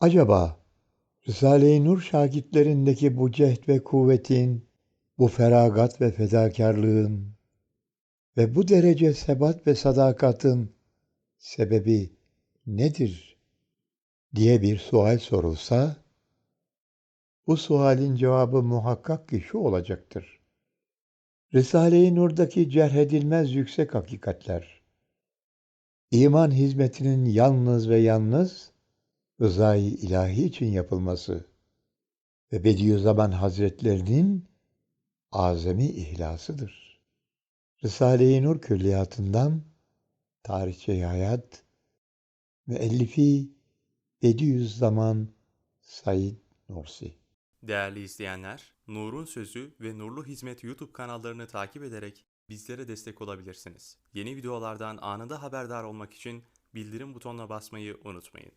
Acaba Risale-i Nur şakitlerindeki bu cehd ve kuvvetin, bu feragat ve fedakarlığın ve bu derece sebat ve sadakatın sebebi nedir diye bir sual sorulsa, bu sualin cevabı muhakkak ki şu olacaktır. Risale-i Nur'daki cerhedilmez yüksek hakikatler, iman hizmetinin yalnız ve yalnız rızayı ilahi için yapılması ve Bediüzzaman Hazretlerinin azami ihlasıdır. Risale-i Nur külliyatından Tarihçe Hayat Müellifi Bediüzzaman Said Nursi Değerli izleyenler, Nur'un Sözü ve Nurlu Hizmet YouTube kanallarını takip ederek bizlere destek olabilirsiniz. Yeni videolardan anında haberdar olmak için bildirim butonuna basmayı unutmayın.